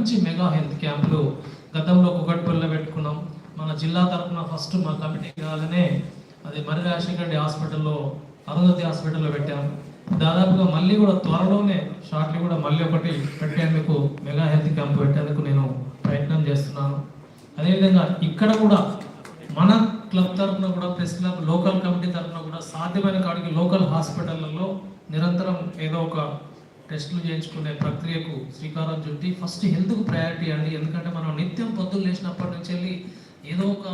మంచి mega health క్యాంపులు గతంలో కుకట్పల్లిలో పెట్టుకున్నాం. మన జిల్లా తరఫున ఫస్ట్ మా కమిటీ కావాలనే అది మర్రి రాజశేఖర రెడ్డి హాస్పిటల్లో అరుంధతి హాస్పిటల్లో పెట్టాం. దాదాపుగా మళ్ళీ కూడా త్వరలోనే షార్ట్లీ కూడా మళ్ళీ ఒకటి పెట్టేందుకు మెగా హెల్త్ క్యాంప్ పెట్టేందుకు నేను ప్రయత్నం చేస్తున్నాను. అదేవిధంగా ఇక్కడ కూడా మన క్లబ్ తరఫున కూడా ప్రెస్ క్లబ్ లోకల్ కమిటీ తరఫున కూడా సాధ్యమైన కాడికి లోకల్ హాస్పిటల్లో నిరంతరం ఏదో ఒక టెస్టులు చేయించుకునే ప్రక్రియకు శ్రీకారం చుట్టి ఫస్ట్ హెల్త్కు ప్రయారిటీ అండి. ఎందుకంటే మనం నిత్యం పొద్దులు లేచినప్పటి నుంచి వెళ్ళి ఏదో ఒక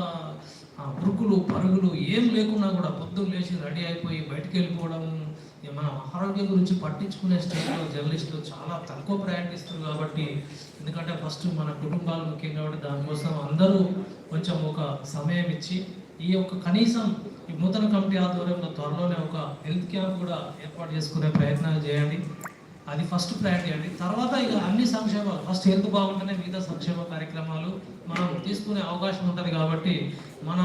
ఉరుకులు పరుగులు ఏం లేకున్నా కూడా పొద్దున్న లేచి రెడీ అయిపోయి బయటికి వెళ్ళిపోవడం మనం ఆరోగ్యం గురించి పట్టించుకునే స్టేజ్లో జర్నలిస్టులు చాలా తక్కువ ప్రయాణిస్తారు కాబట్టి ఎందుకంటే ఫస్ట్ మన కుటుంబాలు ముఖ్యం కాబట్టి దానికోసం అందరూ కొంచెం ఒక సమయం ఇచ్చి ఈ యొక్క కనీసం ఈ నూతన కమిటీ ఆధ్వర్యంలో త్వరలోనే ఒక హెల్త్ క్యాంప్ కూడా ఏర్పాటు చేసుకునే ప్రయత్నాలు చేయండి. అది ఫస్ట్ ప్రయారిటీ అండి. తర్వాత ఇక అన్ని సంక్షేమాలు ఫస్ట్ హెల్త్ బాగుంటేనే మిగతా సంక్షేమ కార్యక్రమాలు మనం తీసుకునే అవకాశం ఉంటుంది కాబట్టి మన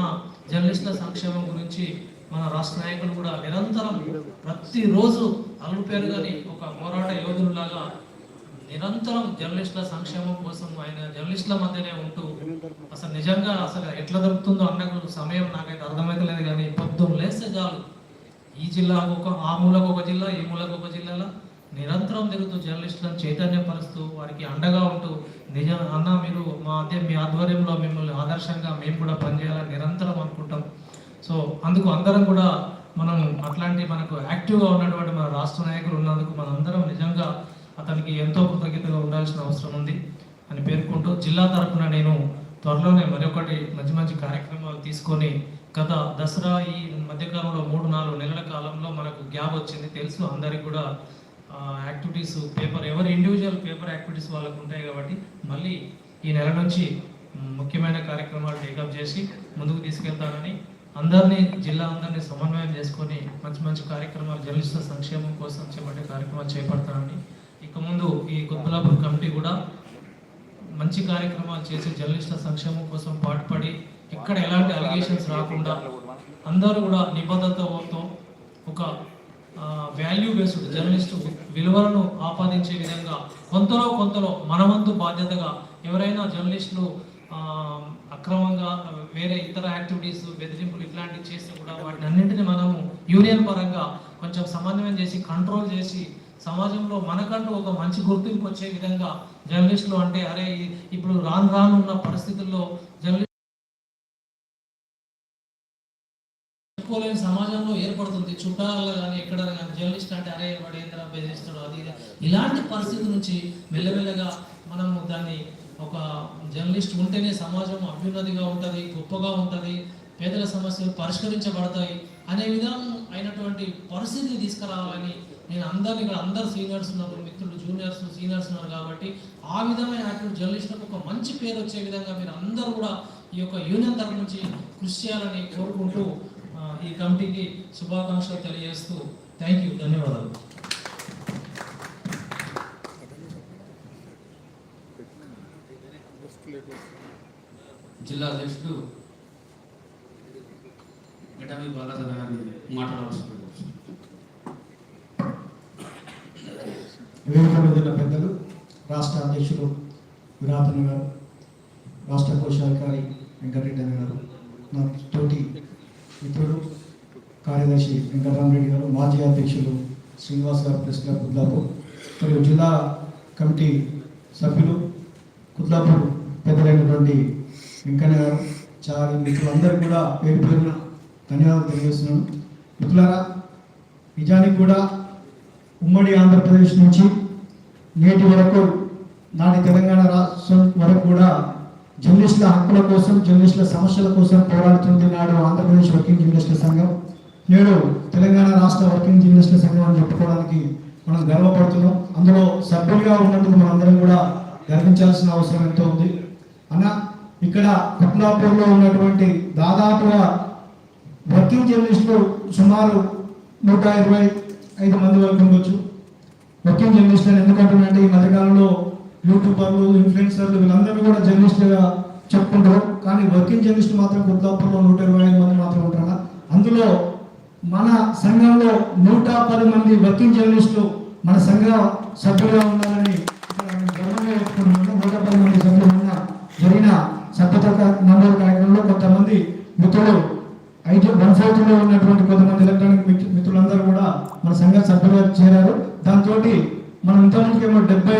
జర్నలిస్టుల సంక్షేమం గురించి మన రాష్ట్ర నాయకులు కూడా నిరంతరం ప్రతిరోజు అల్లు పేరు కానీ ఒక పోరాట యోధుల్లాగా నిరంతరం జర్నలిస్టుల సంక్షేమం కోసం ఆయన జర్నలిస్టుల మధ్యనే ఉంటూ అసలు నిజంగా అసలు ఎట్లా దొరుకుతుందో అన్నకు సమయం నాకైతే అర్థమవుతలేదు కానీ పొద్దున్న లేస్తే చాలు. ఈ జిల్లాకు ఒక ఆ మూలకు ఒక జిల్లా ఈ మూలకు ఒక జిల్లాలో? నిరంతరం తిరుగుతూ జర్నలిస్టులను చైతన్యపరుస్తూ వారికి అండగా ఉంటూ నిజ అన్న మీరు మా అదే మీ ఆధ్వర్యంలో మిమ్మల్ని ఆదర్శంగా మేము కూడా పనిచేయాలని నిరంతరం అనుకుంటాం. సో అందుకు అందరం కూడా మనం అట్లాంటి మనకు యాక్టివ్గా ఉన్నటువంటి మన రాష్ట్ర నాయకులు ఉన్నందుకు మనందరం నిజంగా అతనికి ఎంతో కృతజ్ఞతగా ఉండాల్సిన అవసరం ఉంది అని పేర్కొంటూ జిల్లా తరఫున నేను త్వరలోనే మరొకటి మంచి మంచి కార్యక్రమాలు తీసుకొని గత దసరా ఈ మధ్యకాలంలో మూడు నాలుగు నెలల కాలంలో మనకు గ్యాప్ వచ్చింది. తెలుసు అందరికి కూడా యాక్టివిటీస్ పేపర్ ఎవరి ఇండివిజువల్ పేపర్ యాక్టివిటీస్ వాళ్ళకు ఉంటాయి కాబట్టి మళ్ళీ ఈ నెల నుంచి ముఖ్యమైన కార్యక్రమాలు టేకప్ చేసి ముందుకు తీసుకెళ్తానని అందరినీ జిల్లా అందరినీ సమన్వయం చేసుకొని మంచి మంచి కార్యక్రమాలు జర్నలిస్టుల సంక్షేమం కోసం చేపట్టే కార్యక్రమాలు చేపడతానని. ఇక ముందు ఈ కుత్బులాపూర్ కమిటీ కూడా మంచి కార్యక్రమాలు చేసి జర్నలిస్టుల సంక్షేమం కోసం పాటుపడి ఎక్కడ ఎలాంటి అలిగేషన్స్ రాకుండా అందరూ కూడా నిబద్ధతతో ఒక వాల్యూ బేస్డ్ జర్నలిస్టు విలువలను ఆపాదించే విధంగా కొంతలో కొంతలో మనవంతు బాధ్యతగా ఎవరైనా జర్నలిస్టులు అక్రమంగా వేరే ఇతర యాక్టివిటీస్ బెదిరింపులు ఇట్లాంటివి చేస్తే కూడా వాటిని అన్నింటినీ మనము యూనియన్ పరంగా కొంచెం సమన్వయం చేసి కంట్రోల్ చేసి సమాజంలో మనకంటూ ఒక మంచి గుర్తింపు వచ్చే విధంగా జర్నలిస్టులు అంటే అరే ఇప్పుడు రాను రానున్న పరిస్థితుల్లో జర్నలిస్ట్ సమాజంలో చుట్టాలలో కానీ ఎక్కడ కానీ జర్నలిస్ట్ అంటే అరే వాడు ఏంద్రా బెదిరిస్తాడు అది ఇలాంటి పరిస్థితి నుంచి మెల్లమెల్లగా మనము దాన్ని ఒక జర్నలిస్ట్ ఉంటేనే సమాజం అభ్యున్నతిగా ఉంటుంది గొప్పగా ఉంటుంది పేదల సమస్యలు పరిష్కరించబడతాయి అనే విధం అయినటువంటి పరిస్థితిని తీసుకురావాలని నేను అందరిని ఇక్కడ అందరు సీనియర్స్ ఉన్నారు మిత్రులు జూనియర్స్ సీనియర్స్ ఉన్నారు కాబట్టి ఆ విధమైన యాక్టివ్ జర్నలిస్టులకు ఒక మంచి పేరు వచ్చే విధంగా మీరు అందరూ కూడా ఈ యొక్క యూనియన్ తరఫు నుంచి కృషి చేయాలని కోరుకుంటూ ఈ కమిటీకి శుభాకాంక్షలు తెలియజేస్తూ థ్యాంక్ యూ ధన్యవాదాలు. జిల్లా అధ్యక్షుడు గడ్డమి బాలాజన గారిని మాట్లాడవలసింది మీద ఉన్న పెద్దలు రాష్ట్ర అధ్యక్షులు విరాతన్ గారు రాష్ట్ర కోశాధికారి వెంకటరెడ్డి అన్న గారు నా తోటి మిత్రుడు కార్యదర్శి వెంకటరామరెడ్డి గారు మాజీ అధ్యక్షులు శ్రీనివాస్ గారు ప్రెస్ క్లబ్ కుద్లాపూర్ మరియు జిల్లా కమిటీ సభ్యులు కుద్లాపూర్ పెద్దలైనటువంటి వెంకన్న గారు చాలా మిత్రులందరూ కూడా పేరు పేరున ధన్యవాదాలు తెలియజేస్తున్నాను. మిత్రులారా నిజానికి కూడా ఉమ్మడి ఆంధ్రప్రదేశ్ నుంచి నేటి వరకు నాటి తెలంగాణ రాష్ట్రం వరకు కూడా జర్నలిస్టుల హక్కుల కోసం జర్నలిస్టుల సమస్యల కోసం పోరాడుతుంది నాడు ఆంధ్రప్రదేశ్ వర్కింగ్ జర్నలిస్టుల సంఘం. నేడు తెలంగాణ రాష్ట్ర వర్కింగ్ జర్నలిస్టుల సంఘం అని చెప్పుకోవడానికి మనం గర్వపడుతున్నాం. అందులో సభ్యులుగా ఉన్నందుకు మనందరం కూడా గర్వించాల్సిన అవసరం ఎంతో ఉంది. అన్న ఇక్కడ కుట్లాపూర్లో ఉన్నటువంటి దాదాపుగా వర్కింగ్ జర్నలిస్టులు సుమారు నూట ఇరవై ఐదు మంది వరకు ఉండొచ్చు. వర్కింగ్ జర్నలిస్టులు ఎందుకంటున్నారంటే ఈ మధ్య యూట్యూబర్లు ఇన్ఫ్లుయెన్సర్లు వీళ్ళందరూ కూడా జర్నలిస్టులుగా చెప్పుకుంటారు. కానీ వర్కింగ్ జర్నలిస్ట్ మాత్రం కొద్దాపూర్లో నూట ఇరవై ఐదు మంది మాత్రం ఉంటారు? అందులో మన సంఘంలో నూట పది మంది వర్కింగ్ జర్నలిస్టులు మన సంఘ సభ్యులుగా ఉన్నారని ఇక్కడ నేను గర్వంగా చెప్పుకుంటున్నాను నూట పది జాబితా నమోదు కార్యక్రమంలో కొంతమంది మిత్రులు ఐదు వన్ ఫోర్త్లో ఉన్నటువంటి కొంతమంది ఎలక్ట్రానిక్ మిత్- మిత్రులందరూ కూడా మన సంఘ సభ్యులుగా చేరారు దాంతో మనం ఇంతకుముందుకు ఏమో డెబ్బై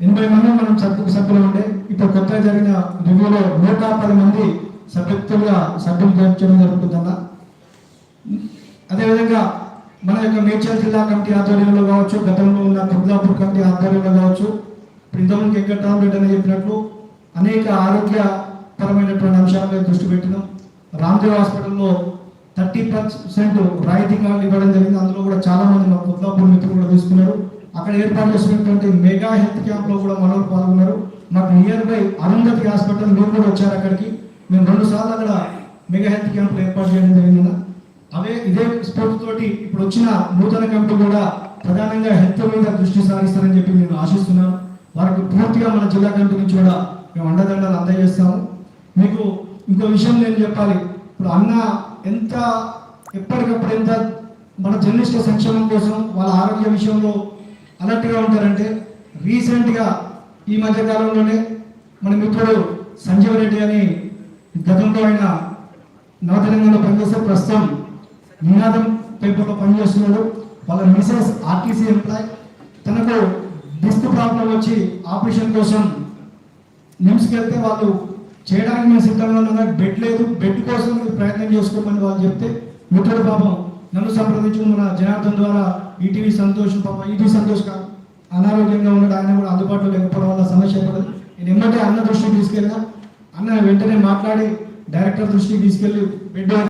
ఎనభై మంది మనం సభ్యు సభ్యులు ఉండే ఇప్పుడు కొత్తగా జరిగిన రివ్యూలో నూట పది మంది సభ్యత్తులుగా సభ్యులు చేర్చడం జరుగుతుందన్న అదేవిధంగా మన యొక్క మేడ్చల్ జిల్లా కమిటీ ఆధ్వర్యంలో కావచ్చు గతంలో ఉన్న దుర్గాపూర్ కమిటీ ఆధ్వర్యంలో కావచ్చు ఇప్పుడు ఇంతకుముందు అని చెప్పినట్లు అనేక ఆరోగ్యపరమైనటువంటి అంశాల మీద దృష్టి పెట్టినాం. రామ్దేవ్ హాస్పిటల్లో థర్టీ పర్సెంట్ రాయితీ కార్డులు ఇవ్వడం జరిగింది. అందులో కూడా చాలా మంది మా దుర్గాపూర్ మిత్రులు కూడా తీసుకున్నారు. అక్కడ ఏర్పాటు చేసినటువంటి మెగా హెల్త్ క్యాంప్లో కూడా మనోళ్ళు పాల్గొన్నారు. మాకు నియర్ బై అరుంధతి హాస్పిటల్ మీరు కూడా వచ్చారు అక్కడికి. మేము రెండు సార్లు అక్కడ మెగా హెల్త్ క్యాంప్ ఏర్పాటు చేయడం జరిగిందన్న అవే ఇదే స్పోర్ట్స్ తోటి ఇప్పుడు వచ్చిన నూతన కమిటీ కూడా ప్రధానంగా హెల్త్ మీద దృష్టి సారిస్తారని చెప్పి నేను ఆశిస్తున్నాను వారికి పూర్తిగా మన జిల్లా కమిటీ నుంచి కూడా మేము అండదండలు అందజేస్తాము. మీకు ఇంకో విషయం నేను చెప్పాలి. ఇప్పుడు అన్న ఎంత ఎప్పటికప్పుడు ఎంత మన జర్నలిస్టుల సంక్షేమం కోసం వాళ్ళ ఆరోగ్య విషయంలో అలర్ట్గా ఉంటారంటే రీసెంట్గా ఈ మధ్య కాలంలోనే మన మిత్రుడు సంజీవ్ రెడ్డి అని గతంలో ఆయన నవ తెలంగాణలో పనిచేస్తే ప్రస్తుతం నినాదం పేపర్లో పనిచేస్తున్నాడు. వాళ్ళ మిసెస్ ఆర్టీసీ ఎంప్లాయ్. తనకు డిస్క్ ప్రాబ్లం వచ్చి ఆపరేషన్ కోసం నిమ్స్కి వెళ్తే వాళ్ళు చేయడానికి మేము సిద్ధంగా ఉన్నాం బెడ్ లేదు. బెడ్ కోసం మీరు ప్రయత్నం చేసుకోమని వాళ్ళు చెప్తే మిత్రుడు పాపం నన్ను సంప్రదించి మన జనార్దన్ ద్వారా ఈటీవీ సంతోష్ పాపం ఈటీవీ సంతోష్ కాదు. అనారోగ్యంగా ఉన్నాడు ఆయన కూడా అందుబాటులో లేకపోవడం వల్ల సమస్య పడదు. నేను ఎమ్మటే అన్న దృష్టికి తీసుకెళ్ళినా అన్న వెంటనే మాట్లాడి డైరెక్టర్ దృష్టికి తీసుకెళ్ళి బెడ్